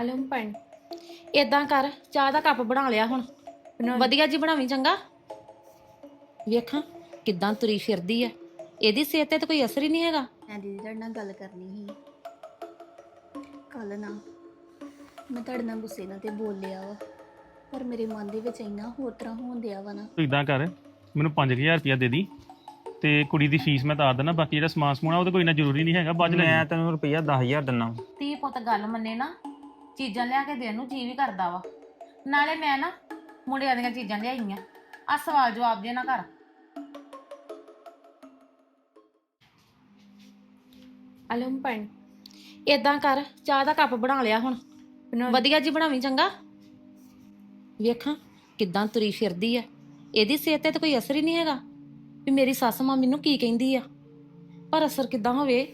ਅਲਮ ਪਣ ਇਦਾਂ ਕਰ ਚਾਹ ਦਾ ਕੱਪ ਬਣਾ ਲਿਆ ਹੁਣ। ਵਧੀਆ ਜੀ ਬਣਾਵੀਂ ਚੰਗਾ? ਵੇਖਾਂ ਕਿੱਦਾਂ ਤੁਰੀ ਫਿਰਦੀ ਆ ਇਹਦੀ ਸਿਹਤ ਤੇ ਤਾਂ ਕੋਈ ਅਸਰ ਹੀ ਨਹੀਂ ਹੈਗਾ। ਮੈਂ ਦੀਦੀ ਤੁਹਾਡੇ ਨਾਲ ਗੱਲ ਕਰਨੀ ਸੀ। ਕੱਲ ਨਾ ਮੈਂ ਤੁਹਾਡੇ ਨਾਲ ਗੁੱਸੇ ਨਾਲ ਤੇ ਬੋਲਿਆ ਵਾ। ਪਰ ਮੇਰੇ ਮਨ ਦੇ ਵਿੱਚ ਇੰਨਾ ਹੋਰ ਤਰ੍ਹਾਂ ਹੋਣ ਦਿਆ ਵਾ ਨਾ। ਤੂੰ ਇਦਾਂ ਕਰ ਮੈਨੂੰ 5000 ਰੁਪਇਆ ਦੇ ਦੀ ਤੇ ਕੁੜੀ ਦੀ ਫੀਸ ਮੈਂ ਤਾਰ ਦੇਣਾ ਬਾਕੀ ਜਿਹੜਾ ਸਮਾਨ ਸਮੂਨ ਆ ਉਹ ਤਾਂ ਕੋਈ ਇੰਨਾ ਜ਼ਰੂਰੀ ਨਹੀਂ ਹੈਗਾ ਬਾਅਦ ਚ ਲੈ ਮੈਂ ਤੈਨੂੰ ਰੁਪਈਆ 10000 ਦਿੰਨਾ ਤੀ ਪੁੱਤ ਗੱਲ ਮੰਨੇ ਨਾ ਚੀਜ਼ਾਂ ਲਿਆ ਕੇ ਦੇਣ ਨੂੰ ਜੀ ਵੀ ਕਰਦਾ ਵਾ। ਨਾਲੇ ਮੈਂ ਨਾ ਮੁੰਡਿਆਂ ਦੀਆਂ ਚੀਜ਼ਾਂ ਲਿਆਈਆਂ। ਆ ਸਵਾਲ ਜਵਾਬ ਦੇ ਨਾ ਕਰ। ਅਲਮ ਪਣ ਇਦਾਂ ਕਰ ਚਾਹ ਦਾ ਕੱਪ ਬਣਾ ਲਿਆ ਹੁਣ। ਵਧੀਆ ਜੀ ਬਣਾਵੀਂ ਚੰਗਾ? ਵੇਖਾਂ ਕਿੱਦਾਂ ਤੁਰੀ ਫਿਰਦੀ ਆ ਇਹਦੀ ਸਿਹਤ ਤੇ ਤਾਂ ਕੋਈ ਅਸਰ ਹੀ ਨਹੀਂ ਹੈਗਾ ਵੀ ਮੇਰੀ ਸੱਸ ਮਾਂ ਮੈਨੂੰ ਕੀ ਕਹਿੰਦੀ ਆ। ਪਰ ਅਸਰ ਕਿੱਦਾਂ ਹੋਵੇ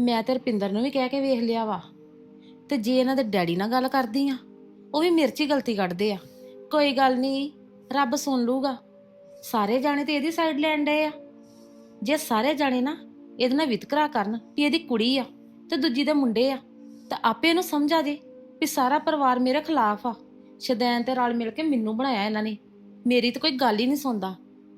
ਮੈਂ ਤੇ ਰਪਿੰਦਰ ਨੂੰ ਵੀ ਕਹਿ ਕੇ ਵੇਖ ਲਿਆ ਵਾ। ਤੇ ਜੇ ਇਹਨਾਂ ਦੇ ਡੈਡੀ ਨਾਲ ਗੱਲ ਕਰਦੀ ਆ, ਉਹ ਵੀ ਮੇਰੇ 'ਚ ਹੀ ਗਲਤੀ ਕੱਢਦੇ ਆ। ਕੋਈ ਗੱਲ ਨਹੀਂ ਰੱਬ ਸੁਣ ਲੂਗਾ। ਸਾਰੇ ਜਾਣੇ ਤੇ ਇਹਦੀ ਸਾਈਡ ਲੈਣ ਡਏ ਆ। ਜੇ ਸਾਰੇ ਜਾਣੇ ਨਾ ਇਹਦੇ ਨਾਲ ਵਿਤਕਰਾ ਕਰਨ ਵੀ ਇਹਦੀ ਕੁੜੀ ਆ ਤੇ ਦੂਜੀ ਦੇ ਮੁੰਡੇ ਆ, ਤਾਂ ਆਪੇ ਇਹਨੂੰ ਸਮਝ ਆ ਜੇ ਵੀ ਸਾਰਾ ਪਰਿਵਾਰ ਮੇਰੇ ਖਿਲਾਫ ਆ। ਸ਼ਦੈਨ ਤੇ ਰਲ ਮਿਲ ਕੇ ਮੈਨੂੰ ਬਣਾਇਆ ਇਹਨਾਂ ਨੇ। ਮੇਰੀ ਤਾਂ ਕੋਈ ਗੱਲ ਹੀ ਨਹੀਂ ਸੁਣਦਾ,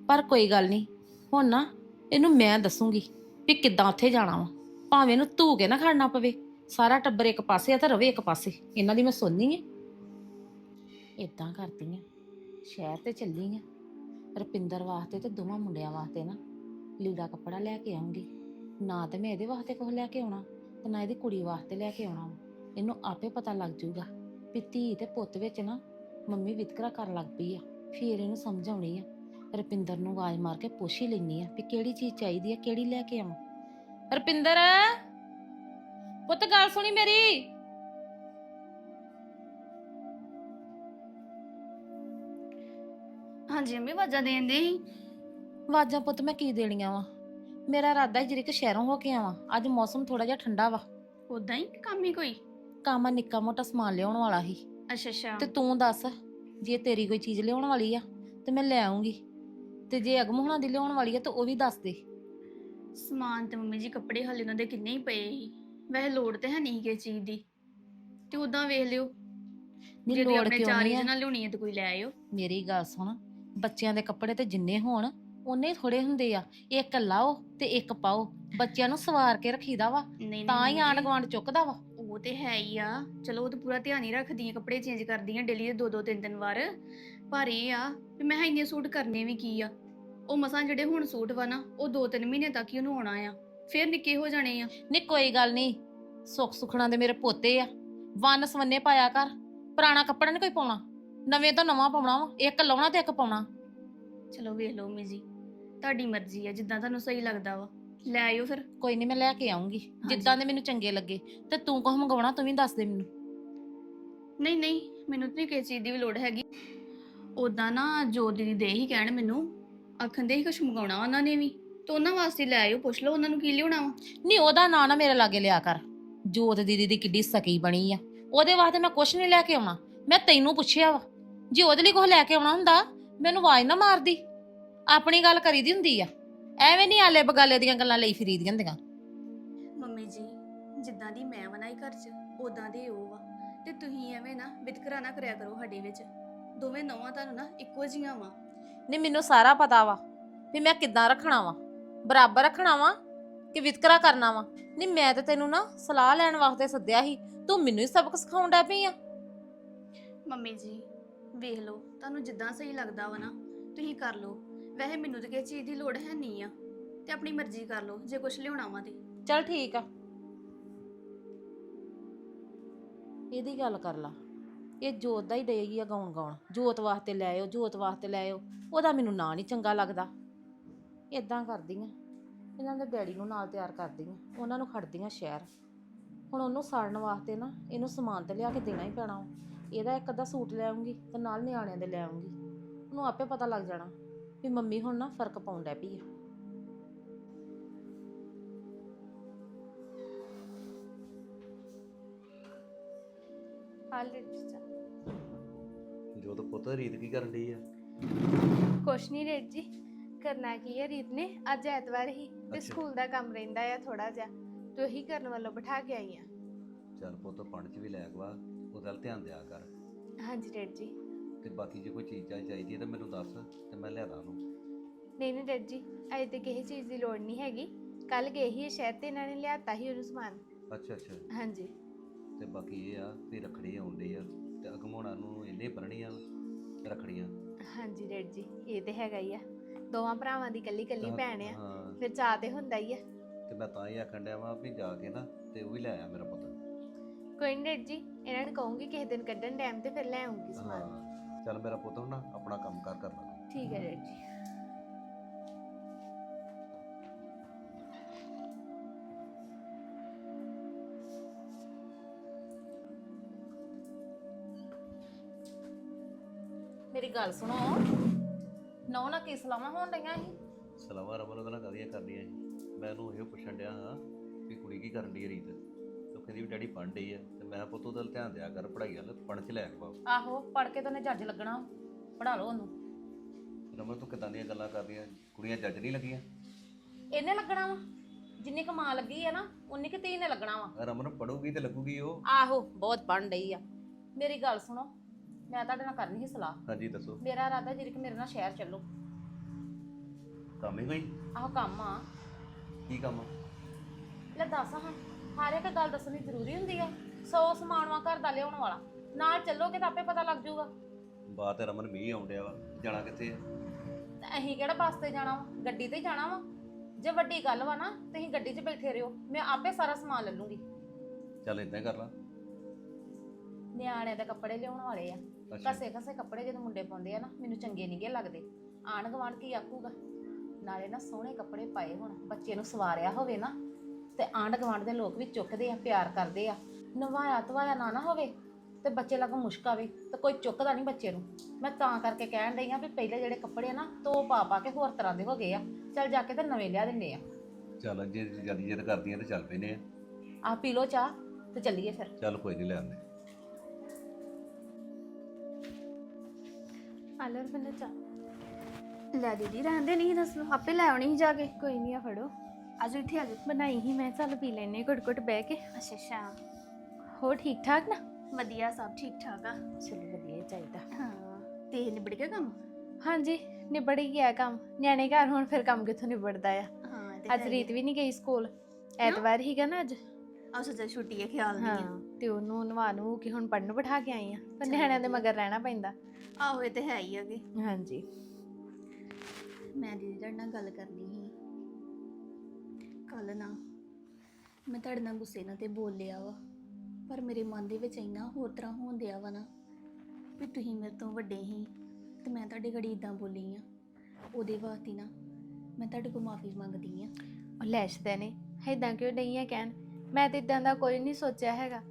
ਪਰ ਕੋਈ ਗੱਲ ਨਹੀਂ ਹੁਣ ਨਾ ਇਹਨੂੰ ਮੈਂ ਦੱਸੂਗੀ ਵੀ ਕਿੱਦਾਂ ਉੱਥੇ ਜਾਣਾ ਵਾ। ਭਾਵੇਂ ਇਹਨੂੰ ਧੂ ਕੇ ਨਾ ਖੜਨਾ ਪਵੇ। ਸਾਰਾ ਟੱਬਰ ਇੱਕ ਪਾਸੇ ਆ ਤਾਂ ਰਵੇ ਇੱਕ ਪਾਸੇ। ਇਹਨਾਂ ਦੀ ਮੈਂ ਸੁਣਨੀ ਏ ਇਦਾਂ ਕਰਦੀ ਆ। ਸ਼ਹਿਰ ਤੇ ਚੱਲੀ ਆ। ਰਪਿੰਦਰ ਵਾਸਤੇ ਤੇ ਦੋਵਾਂ ਮੁੰਡਿਆਂ ਵਾਸਤੇ ਨਾ ਲੀੜਾ ਕੱਪੜਾ ਲੈ ਕੇ ਆਉਂਗੀ ਨਾ ਤੇ ਮੈਂ ਇਹਦੇ ਵਾਸਤੇ ਕੁਝ ਲੈ ਕੇ ਆਉਣਾ ਤੇ ਨਾ ਇਹਦੀ ਕੁੜੀ ਵਾਸਤੇ ਲੈ ਕੇ ਆਉਣਾ ਵਾ। ਇਹਨੂੰ ਆਪੇ ਪਤਾ ਲੱਗ ਜਾਊਗਾ ਵੀ ਧੀ ਤੇ ਪੁੱਤ ਵਿੱਚ ਨਾ ਮੰਮੀ ਵਿਤਕਰਾ ਕਰਨ ਲੱਗ ਪਈ ਆ। ਫੇਰ ਇਹਨੂੰ ਸਮਝ ਆਉਣੀ ਆ। ਰਪਿੰਦਰ ਨੂੰ ਆਵਾਜ਼ ਮਾਰ ਕੇ ਪੁੱਛ ਹੀ ਲੈਣੀ ਆ ਵੀ ਕਿਹੜੀ ਚੀਜ਼ ਚਾਹੀਦੀ ਆ, ਕਿਹੜੀ ਲੈ ਕੇ ਆਵਾਂ। ਰਪਿੰਦਰ! ਪੁੱਤ ਗੱਲ ਸੁਣੀ ਮੇਰੀ। ਹਾਂਜੀ ਅੰਮੀ ਆਵਾਜ਼ਾਂ ਦੇਣ ਦੇ ਸੀ? ਆਵਾਜ਼ਾਂ ਪੁੱਤ ਮੈਂ ਕੀ ਦੇਣੀਆਂ ਵਾ? ਮੇਰਾ ਇਰਾਦਾ ਹੈ ਜਿਹੜੇ ਕਿ ਸ਼ਹਿਰੋਂ ਹੋ ਕੇ ਆਵਾਂ। ਅੱਜ ਮੌਸਮ ਥੋੜਾ ਜਿਹਾ ਠੰਡਾ ਵਾ। ਉਦਾਂ ਹੀ ਕੰਮ ਹੀ ਕੋਈ? ਕੰਮ ਨਿੱਕਾ ਮੋਟਾ ਸਮਾਨ ਲਿਆਉਣ ਵਾਲਾ ਸੀ। ਅੱਛਾ ਅੱਛਾ। ਤੇ ਤੂੰ ਦੱਸ ਜੇ ਤੇਰੀ ਕੋਈ ਚੀਜ਼ ਲਿਆਉਣ ਵਾਲੀ ਆ ਤੇ ਮੈਂ ਲੈ ਆਉਂਗੀ ਤੇ ਜੇ ਅਗਮ ਹੋਣਾ ਦੀ ਲਿਆਉਣ ਵਾਲੀ ਆ ਤਾਂ ਉਹ ਵੀ ਦੱਸ ਦੇ। ਸਮਾਨ ਤੇ ਮੰਮੀ ਜੀ ਕੱਪੜੇ ਹਾਲੇ ਉਹਨਾਂ ਦੇ ਕਿੰਨੇ ਹੀ ਪਏ ਸੀ। ਵੈਸੇ ਲੋੜ ਤੇ ਹੈ ਨਹੀਂ ਕਿਸੇ ਚੀਜ਼ ਦੀ। ਤੇ ਉਦਾਂ ਵੇਖ ਲਿਓ। ਨਹੀਂ ਜੇ ਤੁਸੀਂ ਲੋੜ ਆਪਣੇ ਕਿਉਂ ਚਾਰ ਨਹੀਂ ਆ ਲਿਆਉਣੀ ਹੈ ਤੇ ਕੋਈ ਲੈ ਆਇਓ। ਮੇਰੀ ਗੱਲ ਸੁਣ ਬੱਚਿਆਂ ਦੇ ਕੱਪੜੇ ਤੇ ਜਿੰਨੇ ਹੋਣ ਉਹਨੇ ਥੋੜੇ ਹੁੰਦੇ ਆ। ਇੱਕ ਲਾਓ ਤੇ ਇੱਕ ਪਾਓ ਬੱਚਿਆਂ ਨੂੰ ਸਵਾਰ ਕੇ ਰੱਖੀਦਾ ਵਾ। ਨਹੀਂ ਨਹੀਂ ਤਾਂ ਹੀ ਮੰਮੀ ਆਂਢ ਜੀ, ਗੁਆਂਢ ਚੁੱਕਦਾ ਵਾ। ਉਹ ਤੇ ਹੈ ਹੀ ਆ। ਚਲੋ ਉਹ ਤਾਂ ਪੂਰਾ ਧਿਆਨ ਹੀ ਰੱਖਦੀ ਆ ਕੱਪੜੇ ਚੇਂਜ ਕਰਦੀ ਆ ਡੇਲੀ ਦੇ ਦੋ ਦੋ ਤਿੰਨ ਤਿੰਨ ਵਾਰ। ਪਰ ਇਹ ਆ ਵੀ ਮੈਂ ਇੰਨੇ ਸੂਟ ਕਰਨੇ ਵੀ ਕੀ ਆ? ਉਹ ਮਸਾਂ ਜਿਹੜੇ ਹੁਣ ਸੂਟ ਵਾ ਨਾ ਉਹ ਦੋ ਤਿੰਨ ਮਹੀਨੇ ਤੱਕ ਹੀ ਉਹਨੂੰ ਆਉਣਾ ਆ। ਫਿਰ ਨਿੱਕੇ ਹੋ ਜਾਣੇ ਆ। ਨਹੀਂ ਕੋਈ ਗੱਲ ਨਹੀਂ ਸੁੱਖ ਸੁਖਣਾ ਦੇ ਮੇਰੇ ਪੋਤੇ ਆ। ਵੰਨ ਸਵੰਨੇ ਪਾਇਆ ਕਰ ਪੁਰਾਣਾ ਕੱਪੜਾ ਨਹੀਂ ਕੋਈ ਪਾਉਣਾ? ਨਵੇਂ ਤੋਂ ਨਵਾਂ ਪਾਉਣਾ ਵਾ ਇੱਕ ਲਾਉਣਾ ਤੇ ਇੱਕ ਪਾਉਣਾ। ਚਲੋ ਵੇਖ ਲਓ ਮੀ ਜੀ ਤੁਹਾਡੀ ਮਰਜ਼ੀ ਆ ਜਿੱਦਾਂ ਤੁਹਾਨੂੰ ਸਹੀ ਲੱਗਦਾ ਵਾ। ਲੈ ਆਇਓ ਫਿਰ। ਕੋਈ ਨਹੀਂ ਮੈਂ ਲੈ ਕੇ ਆਉਂਗੀ ਜਿੱਦਾਂ ਦੇ ਮੈਨੂੰ ਚੰਗੇ ਲੱਗੇ ਤੇ ਤੂੰ ਕੁਝ ਮੰਗਵਾਉਣਾ ਤੂੰ ਵੀ ਦੱਸ ਦੇ ਮੈਨੂੰ। ਨਹੀਂ ਨਹੀਂ ਮੈਨੂੰ ਤਾਂ ਨਹੀਂ ਕਿਸੇ ਚੀਜ਼ ਦੀ ਵੀ ਲੋੜ ਹੈਗੀ। ਉਦਾਂ ਨਾ ਜੋ ਦੀਦੀ ਦੇ ਹੀ ਕਹਿਣ ਮੈਨੂੰ ਆਖਣ ਦੇ ਹੀ ਕੁਝ ਮੰਗਾਉਣਾ ਉਹਨਾਂ ਨੇ ਵੀ। ਤੇ ਉਹਨਾਂ ਵਾਸਤੇ ਲੈ ਆਇਓ ਪੁੱਛ ਲਓ ਉਹਨਾਂ ਨੂੰ ਕੀ ਲਿਆਉਣਾ ਵਾ। ਨਹੀਂ ਉਹਦਾ ਨਾਂ ਨਾ ਮੇਰੇ ਲਾਗੇ ਲਿਆ ਕਰ। ਜੋਤ ਦੀਦੀ ਦੀ ਕਿੱਡੀ ਸਕੀ ਬਣੀ ਆ। ਉਹਦੇ ਵਾਸਤੇ ਮੈਂ ਕੁਝ ਨਹੀਂ ਲੈ ਕੇ ਆਉਣਾ। ਮੈਂ ਤੈਨੂੰ ਪੁੱਛਿਆ ਵਾ ਜੇ ਉਹਦੇ ਲਈ ਕੁਝ ਲੈ ਕੇ ਆਉਣਾ ਹੁੰਦਾ ਮੈਨੂੰ ਆਵਾਜ਼ ਨਾ ਮਾਰਦੀ। ਆਪਣੀ ਗੱਲ ਕਰੀਦੀ ਹੁੰਦੀ ਆ। ਐਵੇਂ ਨਹੀਂ ਆਲੇ ਬਗਾਲੇ ਦੀਆਂ ਗੱਲਾਂ ਲਈ ਫਿਰੀਦੀਆਂ ਹੁੰਦੀਆਂ। ਮੰਮੀ ਜੀ ਜਿੱਦਾਂ ਦੀ ਮੈਂ ਬਣਾਈ ਘਰ 'ਚ ਉਦਾਂ ਦੇ ਉਹ ਆ ਤੇ ਤੁਸੀਂ ਐਵੇਂ ਨਾ ਵਿਤਕਰਾ ਨਾ ਕਰਿਆ ਕਰੋ ਸਾਡੇ ਵਿੱਚ। ਦੋਵੇਂ ਨੌਵਾਂ ਤੁਹਾਨੂੰ ਨਾ ਇੱਕੋ ਜੀਆਂ ਵਾ। ਨਹੀਂ ਮੈਨੂੰ ਸਾਰਾ ਪਤਾ ਵਾ ਵੀ ਮੈਂ ਕਿੱਦਾਂ ਰੱਖਣਾ ਵਾ। ਬਰਾਬਰ ਰੱਖਣਾ ਵਾ ਕਿ ਵਿਤਕਰਾ ਕਰਨਾ ਵਾ। ਨਹੀਂ ਮੈਂ ਤੇ ਤੈਨੂੰ ਨਾ ਸਲਾਹ ਲੈਣ ਵਾਸਤੇ ਸੱਦਿਆ ਸੀ ਤੂੰ ਮੈਨੂੰ ਹੀ ਸਬਕ ਸਿਖਾਉਣ ਡੈ ਪਈ ਆ। ਮੰਮੀ ਜੀ ਵੇਖ ਲਓ ਤੁਹਾਨੂੰ ਜਿੱਦਾਂ ਸਹੀ ਲੱਗਦਾ ਵਾ ਨਾ ਤੁਸੀਂ ਕਰ ਲਓ। ਵੈਸੇ ਮੈਨੂੰ ਤਾਂ ਕਿਸੇ ਚੀਜ਼ ਦੀ ਲੋੜ ਹੈ ਨਹੀਂ ਆ। ਤੇ ਆਪਣੀ ਮਰਜ਼ੀ ਕਰ ਲਓ ਜੇ ਕੁਝ ਲਿਆਉਣਾ ਵਾ ਤੇ। ਚੱਲ ਠੀਕ ਆ। ਇਹਦੀ ਗੱਲ ਕਰ ਲਾ। ਇਹ ਜੋਤ ਦਾ ਹੀ ਡੇਗੀ ਆ ਗਾਉਣ ਗਾਉਣ ਜੋਤ ਵਾਸਤੇ ਲੈ ਆਇਓ ਜੋਤ ਵਾਸਤੇ ਲੈ ਆਇਓ। ਉਹਦਾ ਮੈਨੂੰ ਨਾਂ ਨਹੀਂ ਚੰਗਾ ਲੱਗਦਾ। ਇਦਾਂ ਕਰਦੀ ਆ ਇਹਨਾਂ ਦੇ ਡੈਡੀ ਨੂੰ ਨਾਲ ਤਿਆਰ ਕਰਦੀ ਆ ਉਹਨਾਂ ਨੂੰ ਖੜਦੀ ਆ ਸ਼ਹਿਰ। ਹੁਣ ਉਹਨੂੰ ਸਾੜਨ ਵਾਸਤੇ ਨਾ ਇਹਨੂੰ ਸਮਾਨ ਤੇ ਲਿਆ ਕੇ ਦੇਣਾ ਹੀ ਪੈਣਾ ਵਾ। ਇਹਦਾ ਇੱਕ ਅੱਧਾ ਸੂਟ ਲੈ ਆਉਂਗੀ ਤੇ ਨਾਲ ਨਿਆਣਿਆਂ ਦੇ ਲੈ ਆਉਂਗੀ ਉਹਨੂੰ ਆਪੇ ਪਤਾ ਲੱਗ ਜਾਣਾ ਵੀ ਮੰਮੀ ਹੁਣ ਨਾ ਫ਼ਰਕ ਪਾਉਣ ਡੈ ਪਈ ਆ। ਹਾਲ ਚਾਚਾ ਜੋ। ਤਾਂ ਪੁੱਤ ਰੀਤ ਕੀ ਕਰਨ ਡਈ ਆ? ਕੁਛ ਨਹੀਂ ਰੇਟ ਜੀ ਕਰਨਾ ਕੀ ਹੈ ਰੀਤ ਨੇ? ਅੱਜ ਐਤਵਾਰ ਹੀ ਤੇ ਅੱਛਾ। ਸਕੂਲ ਦਾ ਕੰਮ ਰਹਿੰਦਾ ਆ ਥੋੜਾ ਜਿਹਾ। ਤੇ ਉਹੀ ਕਰਨ ਵੱਲੋਂ ਬਿਠਾ ਕੇ ਆਈ ਆ। ਚੱਲ ਪੁੱਤ ਪੜ੍ਹ ਚ ਵੀ ਲੈ ਗਵਾ ਉਹਦੇ ਵੱਲ ਧਿਆਨ ਦਿਆ ਕਰ। ਹਾਂਜੀ ਡੈਡ ਜੀ। ਤੇ ਬਾਕੀ ਜੇ ਕੋਈ ਚੀਜ਼ ਚਾਹੀ- ਚਾਹੀਦੀ ਹੈ ਤਾਂ ਮੈਨੂੰ ਦੱਸ ਤੇ ਮੈਂ ਲਿਆਦਾ ਉਹਨੂੰ। ਨਹੀਂ ਨਹੀਂ ਡੈਡ ਜੀ ਅਜੇ ਤੇ ਕਿਸੇ ਚੀਜ਼ ਦੀ ਲੋੜ ਨਹੀਂ ਹੈਗੀ। ਕੱਲ ਗਏ ਹੀ ਸ਼ਹਿਰ ਤੇ ਇਹਨਾਂ ਨੇ ਲਿਆਤਾ ਹੀ ਉਹਨੂੰ ਸਮਾਨ। ਅੱਛਾ ਅੱਛਾ। ਹਾਂਜੀ। ਤੇ ਬਾਕੀ ਇਹ ਆ ਵੀ ਰਖੜੀ ਆਉਂਦੀ ਆ ਤੇ ਅਗਮੋਣਾ ਨੂੰ ਇਹਨੇ ਬਣਨੀਆਂ ਰਖੜੀਆਂ। ਹਾਂਜੀ ਡੈਡ ਜੀ ਇਹ ਤੇ ਹੈਗਾ ਹੀ ਆ। ਦੋਵਾਂ ਭਰਾਵਾਂ ਦੀ ਕੱਲੀ ਕੱਲੀ ਭੈਣ ਆ ਹਾਂ। ਫਿਰ ਚਾਹ ਤੇ ਹੁੰਦਾ ਹੀ ਆ। ਤੇ ਮੈਂ ਤਾਂ ਹੀ ਆਖਣ ਡਿਆ ਵਾਂ ਵੀ ਜਾ ਕੇ ਨਾ ਤੇ ਉਹ ਵੀ ਲੈ ਆ ਮੇਰਾ ਪੁੱਤ। ਕੋਈ ਨਹੀਂ ਡੈਡ ਜੀ ਇਹਨਾਂ ਨੂੰ ਕਹੂੰਗੀ ਕਿਸੇ ਦਿਨ ਕੱਢਣ ਟਾਈਮ ਤੇ ਫਿਰ ਲੈ ਆਉਂਗੀ ਸਮਾਨ। ਹਾਂ ਚੱਲ ਮੇਰਾ ਪੁੱਤ ਹੁਣ ਨਾ ਆਪਣਾ ਕੰਮ ਕਾਰ ਕਰ ਲਾ। ਠੀਕ ਹੈ ਡੈਡ ਜੀ। ਮੇਰੀ ਗੱਲ ਸੁਣੋ। ਨੌ ਨਾ ਕੀ ਸਲਾਮਾਂ ਹੋਣ ਡਈਆਂ ਸੀ? ਸਲਾਵਾ ਰਬਲ ਉਹਦੇ ਨਾਲ ਕਦੀਆਂ ਕਰਨੀਆਂ ਸੀ? ਮੈਂ ਉਹਨੂੰ ਇਹੋ ਪੁੱਛਣ ਡਿਆ ਹਾਂ ਵੀ ਕੁੜੀ ਕੀ ਕਰਨ ਆ ਰੀਤ? ਤੇ ਉਹ ਕਹਿੰਦੀ ਵੀ ਡੈਡੀ ਪੜ੍ਹਨ ਡਈ ਆ। ਤੇ ਮੈਂ ਪੁੱਤ ਉਹਦਾ ਧਿਆਨ ਦਿਆ ਕਰ ਪੜ੍ਹਾਈ ਵੱਲ ਪੜ੍ਹਨ ਚ ਲੈ ਕੇ ਪਾਓ ਆਹੋ ਪੜ ਕੇ ਤਾਂ ਉਹਨੇ ਜੱਜ ਲੱਗਣਾ। ਪੜਾ ਲਓ ਉਹਨੂੰ। ਰਮਨ ਤੂੰ ਕਿਦਾਂ ਦੀਆਂ ਗੱਲਾਂ ਕਰਦੀਆਂ ਕੁੜੀਆਂ ਜੱਜ ਨਹੀਂ ਲੱਗੀਆਂ? ਇਹਨੇ ਲੱਗਣਾ ਵਾ। ਜਿੰਨੀ ਕਮਾ ਲੱਗੀ ਆ ਨਾ ਉਨੀ ਕਿ ਨੇ ਲੱਗਣਾ ਵਾ। ਰਮਨ ਪੜੂਗੀ ਤੇ ਲੱਗੂਗੀ ਉਹ। ਆਹੋ ਬਹੁਤ ਪੜਨ ਡਈ ਆ। ਮੇਰੀ ਗੱਲ ਸੁਣੋ ਮੈਂ ਤੁਹਾਡੇ ਨਾਲ ਕਰਨੀ ਸੀ ਸਲਾਹ। ਹਾਂਜੀ ਦੱਸੋ। ਮੇਰਾ ਇਰਾਦਾ ਜਿਹੜੀ ਕਿ ਮੇਰੇ ਨਾਲ ਸ਼ਹਿਰ ਚੱਲੋ। ਕੰਮ ਹੀ ਕੋਈ? ਆਹੋ ਕੰਮ ਆ। ਕੀ ਕੰਮ ਆ? ਲੈ ਦੱਸ ਹਾਂ ਹਰ ਇੱਕ ਗੱਲ ਦੱਸਣੀ ਜ਼ਰੂਰੀ ਹੁੰਦੀ ਆ। ਸੌ ਸਮਾਨਵਾ ਘਰ ਦਾ ਲਿਆਉਣ ਵਾਲਾ। ਨਾਲ ਚੱਲੋਗੇ ਤਾਂ ਆਪੇ ਪਤਾ ਲੱਗ ਜਾਊਗਾ। ਬਾਤ ਹੈ ਰਮਨ ਮੀਂਹ ਆਉਣ ਡਿਆ ਵਾ। ਜਾਣਾ ਕਿੱਥੇ ਆ? ਤੇ ਅਸੀਂ ਕਿਹੜਾ ਬੱਸ ਤੇ ਜਾਣਾ ਵਾ? ਗੱਡੀ ਤੇ ਹੀ ਜਾਣਾ ਵਾ? ਜੇ ਵੱਡੀ ਗੱਲ ਵਾ ਨਾ ਤੁਸੀਂ ਗੱਡੀ 'ਚ ਬੈਠੇ ਰਹੋ ਮੈਂ ਆਪੇ ਸਾਰਾ ਸਮਾਨ ਲੈ ਲੂੰਗੀ। ਚੱਲ ਇਦਾਂ ਕਰ ਲਾ। ਨਿਆਣਿਆਂ ਦੇ ਕੱਪੜੇ ਲਿਆਉਣ ਵਾਲੇ ਆ। ਕਸੇ ਕਸੇ ਕੱਪੜੇ ਜਦੋਂ ਮੁੰਡੇ ਪਾਉਂਦੇ ਆ ਨਾ ਮੈਨੂੰ ਚੰਗੇ ਨਹੀਂਗੇ ਲੱਗਦੇ। ਆਣ ਗਵਾਂਢ ਕੀ ਆਖੂਗਾ? ਨਾਲੇ ਨਾ ਸੋਹਣੇ ਕੱਪੜੇ ਪਾਏ ਹੁਣ ਬੱਚੇ ਨੂੰ ਸਵਾਰਿਆ ਹੋਵੇ ਨਾ ਤੇ ਆਂਢ ਗਵਾਂਢ ਦੇ ਲੋਕ ਵੀ ਚੁੱਕਦੇ ਆ ਪਿਆਰ ਕਰਦੇ ਆ। ਨਵਾਇਆ ਧਵਾਇਆ ਨਾ ਨਾ ਹੋਵੇ ਤੇ ਬੱਚੇ ਲੱਗ ਮੁਸ਼ਕ ਆਵੇ ਤੇ ਕੋਈ ਚੁੱਕਦਾ ਨਹੀਂ ਬੱਚੇ ਨੂੰ। ਮੈਂ ਤਾਂ ਕਰਕੇ ਕਹਿਣ ਡਈ ਆ ਵੀ ਪਹਿਲੇ ਜਿਹੜੇ ਕੱਪੜੇ ਆ ਨਾ ਧੋ ਪਾ ਪਾ ਕੇ ਹੋਰ ਤਰ੍ਹਾਂ ਦੇ ਹੋ ਗਏ ਆ। ਚੱਲ ਜਾ ਕੇ ਤੇ ਨਵੇਂ ਲਿਆ ਦਿੰਦੇ ਆ। ਚੱਲ ਜੇ ਜਲਦੀ ਜਦ ਕਰਦੀਆਂ ਤੇ ਚੱਲ ਪੈਨੇ ਆ। ਆ ਪੀ ਲੋ ਚਾਹ ਤੇ ਚੱਲੀਏ ਫਿਰ। ਚੱਲ ਕੋਈ ਨਹੀਂ ਲੈ ਆਉਂਦੇ। ਆਲਰ ਬੰਦਾ ਚਾਹ। ਲੈ ਦੀਦੀ ਰਹਿੰਦੇ ਨਹੀਂ ਦੱਸ ਲਓ। ਆਪੇ ਲੈ ਆਉਣੀ ਸੀ ਜਾ ਕੇ। ਕੋਈ ਨਹੀਂ ਆ ਫੜੋ। ਆਜੋ ਇੱਥੇ ਆਜੋ। ਬਣਾਈ ਹੀ ਮੈਂ ਚੱਲ ਪੀ ਲੈਨੇ ਘੁੱਟ ਘੁੱਟ ਬਹਿ ਕੇ। ਅੱਛਾ ਅੱਛਾ। ਹੋ ਠੀਕ ਠਾਕ ਨਾ? ਵਧੀਆ ਸਭ ਠੀਕ ਠਾਕ ਆ। ਚਲੋ ਵਧੀਆ ਹੀ ਚਾਹੀਦਾ। ਹਾਂ ਤੇ ਨਿਬੜ ਗਿਆ ਕੰਮ? ਹਾਂਜੀ ਨਿਬੜ ਹੀ ਗਿਆ ਕੰਮ। ਨਿਆਣੇ ਘਰ ਹੁਣ ਫਿਰ ਕੰਮ ਕਿੱਥੋਂ ਨਿਬੜਦਾ ਆ? ਹਾਂ ਇਹ ਤੇ ਅੱਜ ਰੀਤ ਵੀ ਨਹੀਂ ਗਈ ਸਕੂਲ। ਐਤਵਾਰ ਹੀਗਾ ਨਾ ਅੱਜ। ਆ। ਸੱਚਾ ਛੁੱਟੀ ਹੈ ਖਿਆਲ ਨਹੀਂ ਆ। ਤੇ ਉਹਨੂੰ ਨਵਾ ਨੂੰ ਕਿ ਹੁਣ ਪੜਨ ਬਿਠਾ ਕੇ ਆਈ ਆ। ਪਰ ਨਿਆਣਿਆਂ ਦੇ ਮਗਰ ਰਹਿਣਾ ਪੈਂਦਾ। ਆਹੋ ਇਹ ਤੇ ਹੈ ਹੀ ਅਗੇ। ਹਾਂਜੀ। ਮੈਂ ਦੀਦੀ ਤੁਹਾਡੇ ਨਾਲ ਗੱਲ ਕਰਨੀ ਸੀ। ਕੱਲ ਨਾ ਮੈਂ ਤੁਹਾਡੇ ਨਾਲ ਗੁੱਸੇ ਨਾਲ ਤੇ ਬੋਲ ਲਿਆ ਵਾ ਪਰ ਮੇਰੇ ਮਨ ਦੇ ਵਿੱਚ ਇੰਨਾ ਹੋਰ ਤਰ੍ਹਾਂ ਹੋਣ ਦਿਆ ਵਾ ਨਾ ਵੀ ਤੁਸੀਂ ਮੇਰੇ ਤੋਂ ਵੱਡੇ ਸੀ ਤੇ ਮੈਂ ਤੁਹਾਡੇ ਘੜੀ ਇਦਾਂ ਬੋਲੀ ਆ। ਉਹਦੇ ਵਾਸਤੇ ਨਾ ਮੈਂ ਤੁਹਾਡੇ ਕੋਲ ਮਾਫੀ ਮੰਗਦੀ ਆ। ਉਹ ਲੈਸ਼ਦੇ ਨੇ ਏਦਾਂ ਕਿਉਂ ਨਹੀਂ ਆ ਕਹਿਣ? ਮੈਂ ਤੇ ਇਦਾਂ ਦਾ ਕੋਈ ਨਹੀਂ ਸੋਚਿਆ ਹੈਗਾ।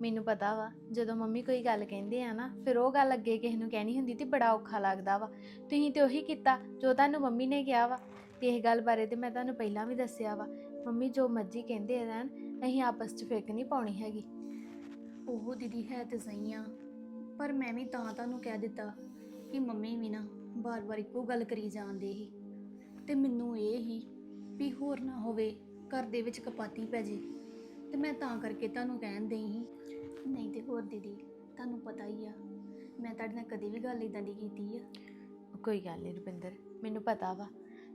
ਮੈਨੂੰ ਪਤਾ ਵਾ, ਜਦੋਂ ਮੰਮੀ ਕੋਈ ਗੱਲ ਕਹਿੰਦੇ ਆ ਨਾ, ਫਿਰ ਉਹ ਗੱਲ ਅੱਗੇ ਕਿਸੇ ਨੂੰ ਕਹਿਣੀ ਹੁੰਦੀ ਤੇ ਬੜਾ ਔਖਾ ਲੱਗਦਾ ਵਾ। ਤੁਸੀਂ ਤੇ ਉਹੀ ਕੀਤਾ ਜੋ ਤੁਹਾਨੂੰ ਮੰਮੀ ਨੇ ਕਿਹਾ ਵਾ। ਤੇ ਇਹ ਗੱਲ ਬਾਰੇ ਤੇ ਮੈਂ ਤੁਹਾਨੂੰ ਪਹਿਲਾਂ ਵੀ ਦੱਸਿਆ ਵਾ। ਮੰਮੀ ਜੋ ਮਰਜ਼ੀ ਕਹਿੰਦੇ ਰਹਿਣ, ਅਸੀਂ ਆਪਸ 'ਚ ਫਿੱਕ ਨਹੀਂ ਪਾਉਣੀ ਹੈਗੀ। ਉਹ ਦੀਦੀ ਹੈ ਤੇ ਸਹੀ ਆ, ਪਰ ਮੈਂ ਵੀ ਤਾਂ ਤੁਹਾਨੂੰ ਕਹਿ ਦਿੱਤਾ ਕਿ ਮੰਮੀ ਵੀ ਨਾ ਬਾਰ-ਬਾਰ ਇੱਕੋ ਗੱਲ ਕਰੀ ਜਾਂਦੇ ਸੀ। ਤੇ ਮੈਨੂੰ ਇਹ ਹੀ ਵੀ ਹੋਰ ਨਾ ਹੋਵੇ, ਘਰ ਦੇ ਵਿੱਚ ਕਪਾਤੀ ਪੈ ਜੇ। ਤੇ ਮੈਂ ਤਾਂ ਕਰਕੇ ਤੁਹਾਨੂੰ ਕਹਿਣ ਦਈ ਸੀ ਨਹੀਂ ਤੇ ਹੋਰ ਦੀਦੀ ਤੁਹਾਨੂੰ ਪਤਾ ਹੀ ਆ ਮੈਂ ਤੁਹਾਡੇ ਨਾਲ ਕਦੇ ਵੀ ਗੱਲ ਇਦਾਂ ਦੀ ਕੀਤੀ ਆ। ਕੋਈ ਗੱਲ ਨਹੀਂ ਰੁਪਿੰਦਰ ਮੈਨੂੰ ਪਤਾ ਵਾ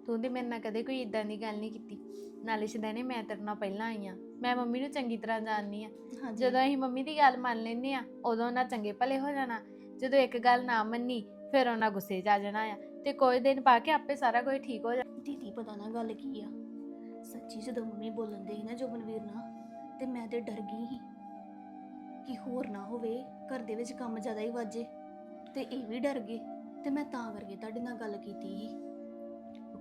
ਤੂੰ ਤੇ ਮੇਰੇ ਨਾਲ ਕਦੇ ਕੋਈ ਇਦਾਂ ਦੀ ਗੱਲ ਨਹੀਂ ਕੀਤੀ। ਨਾਲੇ ਸ਼ਦੈਨੇ ਮੈਂ ਤੇਰੇ ਨਾਲ ਪਹਿਲਾਂ ਆਈ ਆ ਮੈਂ ਮੰਮੀ ਨੂੰ ਚੰਗੀ ਤਰ੍ਹਾਂ ਜਾਣਦੀ ਆ। ਹਾਂਜੀ। ਜਦੋਂ ਅਸੀਂ ਮੰਮੀ ਦੀ ਗੱਲ ਮੰਨ ਲੈਨੇ ਆ ਉਦੋਂ ਉਹਨਾਂ ਚੰਗੇ ਭਲੇ ਹੋ ਜਾਣਾ। ਜਦੋਂ ਇੱਕ ਗੱਲ ਨਾ ਮੰਨੀ ਫਿਰ ਉਹਨਾਂ ਗੁੱਸੇ 'ਚ ਆ ਜਾਣਾ ਆ ਤੇ ਕੋਈ ਦਿਨ ਪਾ ਕੇ ਆਪੇ ਸਾਰਾ ਕੁਝ ਠੀਕ ਹੋ ਜਾਣਾ। ਦੀਦੀ ਪਤਾ ਨਾ ਗੱਲ ਕੀ ਆ ਸੱਚੀ ਜਦੋਂ ਮੰਮੀ ਬੋਲਣ ਦੇ ਸੀ ਨਾ ਜੋਬਨਵੀਰ ਨਾਲ ਤੇ ਮੈਂ ਤੇ ਡਰ ਗਈ ਸੀ। ਕਿ ਹੋਰ ਨਾ ਹੋਵੇ ਘਰ ਦੇ ਵਿੱਚ ਕੰਮ ਜ਼ਿਆਦਾ ਹੀ ਵਾਜੇ ਤੇ ਇਹ ਵੀ ਡਰ ਗਏ ਤੇ ਮੈਂ ਤਾਂ ਕਰਕੇ ਤੁਹਾਡੇ ਨਾਲ ਗੱਲ ਕੀਤੀ ਸੀ।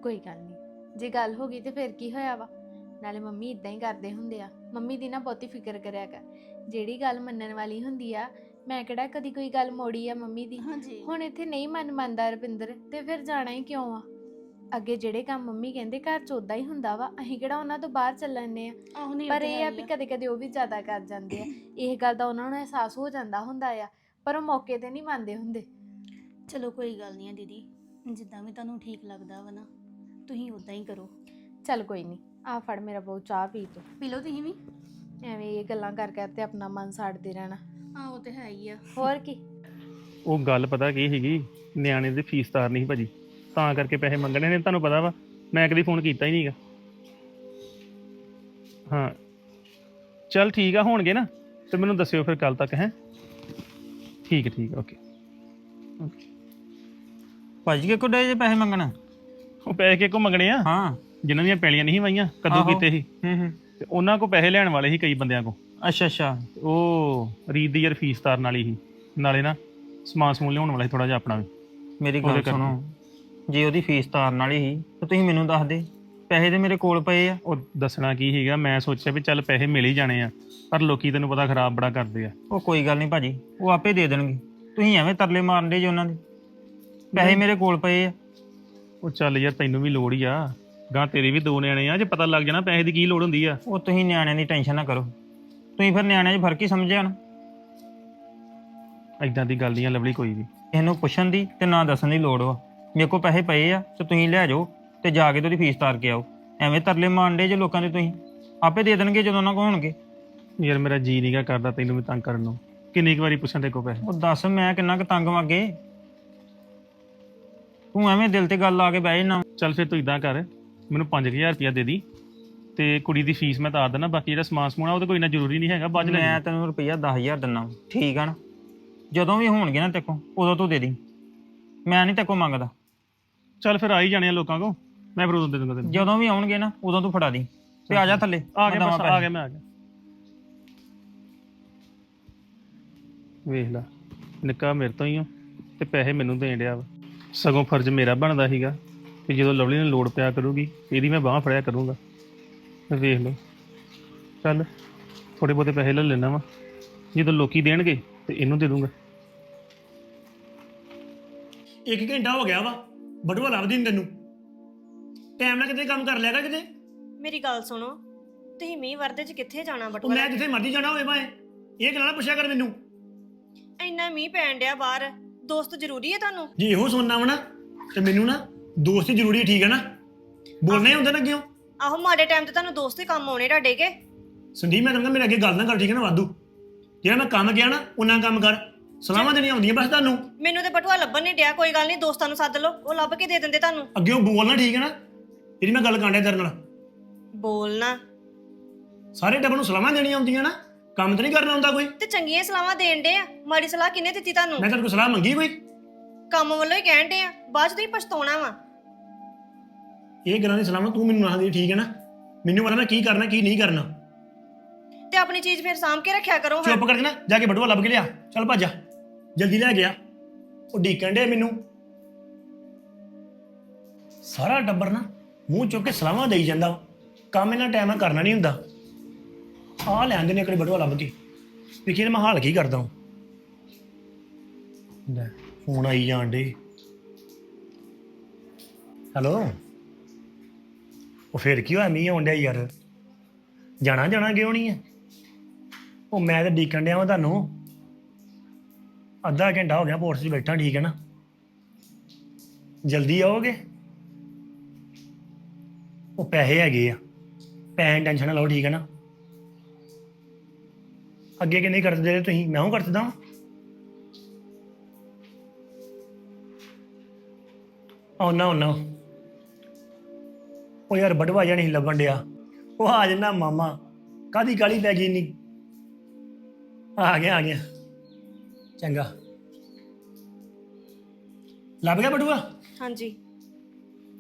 ਕੋਈ ਗੱਲ ਨਹੀਂ ਜੇ ਗੱਲ ਹੋ ਗਈ ਤੇ ਫਿਰ ਕੀ ਹੋਇਆ ਵਾ? ਨਾਲੇ ਮੰਮੀ ਇਦਾਂ ਹੀ ਕਰਦੇ ਹੁੰਦੇ ਆ। ਮੰਮੀ ਦੀ ਨਾ ਬਹੁਤੀ ਫਿਕਰ ਕਰਿਆ ਕਰ। ਜਿਹੜੀ ਗੱਲ ਮੰਨਣ ਵਾਲੀ ਹੁੰਦੀ ਆ ਮੈਂ ਕਿਹੜਾ ਕਦੀ ਕੋਈ ਗੱਲ ਮੋੜੀ ਆ ਮੰਮੀ ਦੀ? ਹਾਂਜੀ। ਹੁਣ ਇੱਥੇ ਨਹੀਂ ਮਨ ਮੰਨਦਾ ਰੁਪਿੰਦਰ ਤੇ ਫਿਰ ਜਾਣਾ ਹੀ ਕਿਉਂ ਆ? ਅੱਗੇ ਜਿਹੜੇ ਕੰਮ ਮੰਮੀ ਕਹਿੰਦੇ ਘਰ ਚ ਉਦਾਂ ਹੀ ਹੁੰਦਾ ਵਾ ਅਸੀਂ ਕਿਹੜਾ ਉਹਨਾਂ ਤੋਂ ਬਾਹਰ ਚੱਲਣੇ ਆ। ਆਹ ਨਹੀਂ ਪਰ ਇਹ ਆ ਵੀ ਕਦੇ ਕਦੇ ਉਹ ਵੀ ਜ਼ਿਆਦਾ ਕਰ ਜਾਂਦੇ ਆ। ਇਹ ਗੱਲ ਦਾ ਉਹਨਾਂ ਨੂੰ ਅਹਿਸਾਸ ਹੋ ਜਾਂਦਾ ਹੁੰਦਾ ਆ ਪਰ ਉਹ ਮੌਕੇ ਤੇ ਨਹੀਂ ਮੰਨਦੇ ਹੁੰਦੇ। ਚਲੋ ਕੋਈ ਗੱਲ ਨਹੀਂ ਆ ਦੀਦੀ। ਜਿੱਦਾਂ ਵੀ ਤੁਹਾਨੂੰ ਠੀਕ ਲੱਗਦਾ ਵਾ ਨਾ ਤੁਸੀਂ ਉਦਾਂ ਹੀ ਕਰੋ। ਚੱਲ ਕੋਈ ਨਹੀਂ ਆ ਫੜ ਮੇਰਾ ਬਹੁਤ ਚਾਹ ਪੀ ਤੂੰ। ਪੀ ਲਓ ਤੁਸੀਂ ਵੀ। ਐਵੇਂ ਇਹ ਗੱਲਾਂ ਕਰ ਕਰ ਤੇ ਆਪਣਾ ਮਨ ਸਾੜਦੇ ਰਹਿਣਾ। ਆਹ ਉਹ ਤੇ ਹੈ ਹੀ ਆ। ਹੋਰ ਕੀ? ਉਹ ਗੱਲ ਪਤਾ ਕੀ ਸੀਗੀ? ਨਿਆਣੇ ਦੀ ਫੀਸ ਤਾਰਨੀ ਸੀ ਭਾਜੀ। ਤਾਂ ਕਰਕੇ ਪੈਸੇ ਮੰਗਣੇ ਨੇ ਤੁਹਾਨੂੰ ਪਤਾ ਵਾ ਮੈਂ ਕਦੀ ਫੋਨ ਕੀਤਾ ਹੀ ਨਹੀਂਗਾ ਹਾਂ। ਚਲ ਠੀਕ ਆ ਹੋਣਗੇ ਨਾ ਤੇ ਮੈਨੂੰ ਦੱਸਿਓ ਫਿਰ ਕੱਲ ਤੱਕ ਹੈ। ਠੀਕ ਹੈ ਠੀਕ ਓਕੇ। ਭਾਜੀ ਕਿ ਕੋਡੇ ਜੇ ਪੈਸੇ ਮੰਗਣਾ? ਉਹ ਪੈਸੇ ਕਿਹਕੋ ਮੰਗਣੇ ਆ? ਹਾਂ। ਜਿਨ੍ਹਾਂ ਦੀਆਂ ਪੈਲੀਆਂ ਨਹੀਂ ਵਾਈਆਂ ਕਦੋਂ ਆਹੋ। ਕੀਤੇ ਸੀ? ਹੂੰ ਹੂੰ। ਤੇ ਉਹਨਾਂ ਕੋ ਪੈਸੇ ਲੈਣ ਵਾਲੇ ਸੀ ਕਈ ਬੰਦਿਆਂ ਕੋ ਅੱਛਾ ਅੱਛਾ। ਉਹ ਰੀਤ ਦੀ ਯਾਰ ਫੀਸ ਤਾਰਨ ਵਾਲੀ ਸੀ। ਨਾਲੇ ਨਾ ਸਮਾਨ ਸਮੂਨ ਲਿਆਉਣ ਵਾਲਾ ਸੀ ਥੋੜਾ ਜਿਹਾ ਆਪਣਾ ਵੀ। ਮੇਰੀ ਉਹਦੇ ਗੱਲ ਕਰਕੇ। ਸੁਣੋ। ਜੇ ਉਹਦੀ ਫੀਸ ਤਾਰਨ ਵਾਲੀ ਸੀ ਤਾਂ ਤੁਸੀਂ ਮੈਨੂੰ ਦੱਸ ਦੇ। ਪੈਸੇ ਤੇ ਮੇਰੇ ਕੋਲ ਪਏ ਆ। ਉਹ ਦੱਸਣਾ ਕੀ ਸੀਗਾ ਮੈਂ ਸੋਚਿਆ ਵੀ ਚੱਲ ਪੈਸੇ ਮਿਲ ਹੀ ਜਾਣੇ ਆ ਪਰ ਲੋਕੀ ਤੈਨੂੰ ਪਤਾ ਖਰਾਬ ਬੜਾ ਕਰਦੇ ਆ। ਉਹ ਕੋਈ ਗੱਲ ਨਹੀਂ ਭਾਜੀ ਉਹ ਆਪੇ ਦੇ ਦੇਣਗੇ। ਤੁਸੀਂ ਐਵੇਂ ਤਰਲੇ ਮਾਰਨ ਦੇ ਜੀ ਉਹਨਾਂ ਦੇ। ਪੈਸੇ ਮੇਰੇ ਕੋਲ ਪਏ ਆ। ਉਹ ਚੱਲ ਯਾਰ ਤੈਨੂੰ ਵੀ ਲੋੜ ਹੀ ਆ। ਗਾਂ ਤੇਰੇ ਵੀ ਦੋ ਨਿਆਣੇ ਆ ਜੇ ਪਤਾ ਲੱਗ ਜਾਣਾ ਪੈਸੇ ਦੀ ਕੀ ਲੋੜ ਹੁੰਦੀ ਆ। ਉਹ ਤੁਸੀਂ ਨਿਆਣਿਆਂ ਦੀ ਟੈਨਸ਼ਨ ਨਾ ਕਰੋ। ਤੁਸੀਂ ਫਿਰ ਨਿਆਣਿਆਂ 'ਚ ਫ਼ਰਕ ਹੀ ਸਮਝਿਆ ਨਾ। ਐਦਾਂ ਦੀ ਗੱਲ ਨਹੀਂ ਆ ਲਵਲੀ ਕੋਈ ਵੀ। ਇਹਨੂੰ ਪੁੱਛਣ ਦੀ ਤੇ ਨਾ ਦੱਸਣ ਦੀ ਲੋੜ ਵਾ। ਮੇਰੇ ਕੋਲ ਪੈਸੇ ਪਏ ਆ ਤੇ ਤੁਸੀਂ ਲੈ ਜਾਓ ਤੇ ਜਾ ਕੇ ਤੇ ਉਹਦੀ ਫੀਸ ਤਾਰ ਕੇ ਆਓ। ਐਵੇਂ ਤਰਲੇ ਮਾਰਨ ਦੇ ਜੇ ਲੋਕਾਂ ਦੇ ਤੁਸੀਂ। ਆਪੇ ਦੇ ਦੇਣਗੇ ਜਦੋਂ ਉਹਨਾਂ ਕੋਲ ਹੋਣਗੇ। ਯਾਰ ਮੇਰਾ ਜੀ ਨਹੀਂਗਾ ਕਰਦਾ ਤੈਨੂੰ ਵੀ ਤੰਗ ਕਰਨ ਨੂੰ। ਕਿੰਨੀ ਕੁ ਵਾਰੀ ਪੁੱਛਾਂ ਤੇ ਕੋ ਪੈਸੇ? ਉਹ ਦੱਸ ਮੈਂ ਕਿੰਨਾ ਕੁ ਤੰਗ ਵਾਗੇ। ਤੂੰ ਐਵੇਂ ਦਿਲ ਤੇ ਗੱਲ ਆ ਕੇ ਬਹਿ ਜਾਣਾ। ਚੱਲ ਫਿਰ ਤੂੰ ਇਦਾਂ ਕਰ ਮੈਨੂੰ 5000 ਰੁਪਇਆ ਦੇ ਦੀ ਤੇ ਕੁੜੀ ਦੀ ਫੀਸ ਮੈਂ ਤਾਰ ਦੇਣਾ ਬਾਕੀ ਜਿਹੜਾ ਸਮਾਨ ਸਮੂਨ ਆ ਉਹ ਤਾਂ ਕੋਈ ਨਾ ਜ਼ਰੂਰੀ ਨਹੀਂ ਹੈਗਾ ਬਾਅਦ ਚ ਲੈ ਮੈਂ ਜਾਈਂ। ਤੈਨੂੰ ਰੁਪਈਆ 10000 ਦਿੰਨਾ। ਠੀਕ ਆ ਨਾ? ਜਦੋਂ ਵੀ ਹੋਣਗੇ ਨਾ ਤੇਕੋ ਉਦੋਂ ਤੂੰ ਦੇ ਦੀ। ਮੈਂ ਨਹੀਂ ਤੇਕੋ ਮੰਗਦਾ। ਚੱਲ ਫਿਰ ਆ ਹੀ ਜਾਣੇ ਆ ਲੋਕਾਂ ਕੋ ਮੈਂ ਫਿਰ ਉਦੋਂ ਦੇ ਦੂੰਗਾ ਤੈਨੂੰ। ਜਦੋਂ ਵੀ ਆਉਣਗੇ ਨਾ ਉਦੋਂ ਤੂੰ ਫੜਾ ਦੀ। ਤੇ ਆ ਜਾ ਥੱਲੇ ਆ ਮੈਂ ਗਿਆ ਦੇਵਾਂ ਬਸ ਆ ਪੈਸੇ। ਗਿਆ ਮੈਂ ਆ ਗਿਆ। ਵੇਖ ਲੈ ਨਿੱਕਾ ਮੇਰੇ ਤੋਂ ਹੀ ਆ ਤੇ ਪੈਸੇ ਮੈਨੂੰ ਦੇਣ ਡਿਆ ਵਾ। ਸਗੋਂ ਫਰਜ਼ ਮੇਰਾ ਬਣਦਾ ਸੀਗਾ ਕਿ ਜਦੋਂ ਲਵਲੀ ਨੂੰ ਲੋੜ ਪਿਆ ਕਰੂਗੀ ਇਹਦੀ ਮੈਂ ਬਾਹ ਫੜਿਆ ਕਰੂੰਗਾ। ਤੇ ਵੇਖ ਲਓ ਚੱਲ ਥੋੜੇ ਬਹੁਤੇ ਪੈਸੇ ਲੈ ਲੈਣਾ ਵਾ। ਜਦੋਂ ਲੋਕੀ ਦੇਣਗੇ ਤੇ ਇਹਨੂੰ ਦੇ ਦੂੰਗਾ। ਇੱਕ ਘੰਟਾ ਹੋ ਗਿਆ ਵਾ। ਬਟੂਆ ਲੱਭਦੀ ਨੀ ਤੈਨੂੰ। ਟਾਈਮ ਨਾਲ ਕਿਤੇ ਕੰਮ ਕਰ ਲਿਆ ਕਰ ਕਿਤੇ। ਮੇਰੀ ਗੱਲ ਸੁਣੋ ਤੁਸੀਂ ਮੀਂਹ ਵਰਦੇ ਚ ਕਿੱਥੇ ਜਾਣਾ ਉਹ ਬਟੂਆ ਮੈਂ ਜਿੱਥੇ ਮਰਜ਼ੀ ਜਾਣਾ ਹੋਵੇ ਭਾਵੇਂ। ਇਹ ਗੱਲਾਂ ਨਾ ਪੁੱਛਿਆ ਕਰ ਮੈਨੂੰ। ਇੰਨਾ ਮੀਂਹ ਪੈਣ ਡਿਆ ਬਾਹਰ। ਦੋਸਤ ਜ਼ਰੂਰੀ ਹੈ ਤੁਹਾਨੂੰ? ਜੇ ਇਹੋ ਸੁਣਨਾ ਵਾ ਨਾ ਤੇ ਮੈਨੂੰ ਨਾ ਦੋਸਤ ਹੀ ਜ਼ਰੂਰੀ ਹੈ, ਠੀਕ ਹੈ ਨਾ। ਬੋਲਣਾ ਹੀ ਹੁੰਦਾ ਨਾ ਕਿਉਂ ਆਹੋ ਮਾੜੇ ਟਾਈਮ ਤੇ ਤੁਹਾਨੂੰ ਦੋਸਤ ਹੀ ਕੰਮ ਆਉਣੇ ਤੁਹਾਡੇ ਕੇ। ਸੰਦੀਪ ਮੈਂ ਕਹਿੰਦਾ ਮੇਰੇ ਅੱਗੇ ਗੱਲ ਨਾ ਕਰ ਠੀਕ ਹੈ ਨਾ ਵਾਧੂ। ਜਿਹੜਾ ਮੈਂ ਕੰਮ ਗਿਆ ਨਾ ਉਹਨਾਂ ਕੰਮ ਕਰ। ਸਲਾਮਾਂ ਦੇਣੀਆਂ ਹੁੰਦੀਆਂ ਬਸ ਤੁਹਾਨੂੰ? ਮੈਨੂੰ ਤੇ ਬਟੂਆ ਲੱਭਣ ਨਹੀਂ ਡਿਆ ਕੋਈ ਗੱਲ ਨਹੀਂ ਦੋਸਤਾਂ ਨੂੰ ਸੱਦ ਲਓ ਉਹ ਲੱਭ ਕੇ ਦੇ ਦਿੰਦੇ ਤੁਹਾਨੂੰ। ਅੱਗੇ ਉਹ ਬੋਲਣਾ ਠੀਕ ਹੈ ਨਾ? ਜਿਹੜੀ ਮੈਂ ਗੱਲ ਕਾਂਡਿਆ ਤੇਰੇ ਨਾਲ। ਬੋਲਣਾ। ਸਾਰੇ ਟੱਬਰ ਨੂੰ ਸਲਾਮਾਂ ਦੇਣੀਆਂ ਹੁੰਦੀਆਂ ਨਾ? ਕੰਮ ਤਾਂ ਨਹੀਂ ਕਰਨਾ ਹੁੰਦਾ ਕੋਈ। ਤੇ ਚੰਗੀਆਂ ਸਲਾਹਾਂ ਦੇਣ ਡੇ ਆ ਮਾੜੀ ਸਲਾਹ ਕਿੰਨੇ ਦਿੱਤੀ ਤੁਹਾਨੂੰ? ਮੈਂ ਤੇਰੇ ਕੋਲ ਸਲਾਹ ਮੰਗੀ ਕੋਈ? ਕੰਮ ਵੱਲੋਂ ਹੀ ਕਹਿਣ ਡੇ ਆ ਬਾਅਦ ਚ ਤੁਸੀਂ ਪਛਤਾਉਣਾ ਵਾ। ਇਹ ਗੱਲਾਂ ਦੀ ਸਲਾਹਾਂ ਤੂੰ ਮੈਨੂੰ ਨਾ ਦੇ ਠੀਕ ਹੈ ਨਾ? ਮੈਨੂੰ ਪਤਾ ਮੈਂ ਕੀ ਕਰਨਾ ਕੀ ਨਹੀਂ ਕਰਨਾ। ਤੇ ਆਪਣੀ ਚੀਜ਼ ਫਿਰ ਸਾਂਭ ਕੇ ਰੱਖਿਆ ਕਰੋ ਹਾਂ। ਚੁੱਪ ਕਰਕੇ ਨਾ ਜਾ ਕੇ ਬਟੂਆ ਲੱਭ ਕੇ ਲਿਆ। ਚੱਲ ਭੱਜ ਜਾ। ਜਲਦੀ ਲੈ ਗਿਆ। ਉਹ ਢੀਕਣ ਡੇ ਮੈਨੂੰ। ਸਾਰਾ ਟੱਬਰ ਨਾ ਮੂੰਹ ਚੁੱਕ ਕੇ ਸਲਾਹਾਂ ਦੇਈ ਜਾਂਦਾ। ਵਾ। ਕੰਮ ਇਹਨਾਂ ਟਾਈਮ ਨਾਲ ਕਰਨਾ ਨਹੀਂ ਹੁੰਦਾ। ਆ ਲੈਂਦੇ ਨੇ ਇਕੜੇ ਬਟੂਆ ਲੱਭ ਕੇ। ਵੀ ਕਿਹਨੇ ਮੈਂ ਹਾਲ ਕੀ ਕਰਦਾ ਹਾਂ ਲੈ, ਫੋਨ ਆਈ ਜਾਣ ਡੇ ਹੈਲੋ। ਉਹ ਫੇਰ ਕੀ ਹੋਇਆ? ਮੀਂਹ ਆਉਣ ਡਿਆ ਯਾਰ। ਜਾਣਾ ਜਾਣਾ ਕਿਉਂ ਨਹੀਂ ਹੈ ਉਹ ਮੈਂ ਤਾਂ ਡੀਕਣ ਡਿਆ ਵਾਂ ਤੁਹਾਨੂੰ। ਅੱਧਾ ਘੰਟਾ ਹੋ ਗਿਆ ਪੋਰਟ 'ਚ ਬੈਠਾ, ਠੀਕ ਹੈ ਨਾ? ਜਲਦੀ ਆਓਗੇ? ਉਹ ਪੈਸੇ ਹੈਗੇ ਆ। ਪੈਸੇ ਦੀ ਟੈਨਸ਼ਨ ਨਾ ਲਓ, ਠੀਕ ਹੈ ਨਾ? ਅੱਗੇ ਕਿ ਨਹੀਂ ਕਰਦੇ ਤੁਸੀਂ? ਮੈਂ ਹੂੰ ਕਰਦਾ ਵਾਂ। ਆਉਣਾ ਆਉਣਾ ਉਹ ਯਾਰ ਬੜਵਾ ਜਾਣੀ ਲੱਭਣ ਡਿਆ। ਉਹ ਆ ਜਨਾ ਮਾਮਾ। ਕਾਦੀ ਕਾਲੀ ਪੈ ਗਈ ਨਹੀਂ ਆ ਗਿਆ ਆ ਗਿਆ। ਚੰਗਾ। ਲੱਭ ਗਿਆ ਬਟੂਆ? ਹਾਂਜੀ।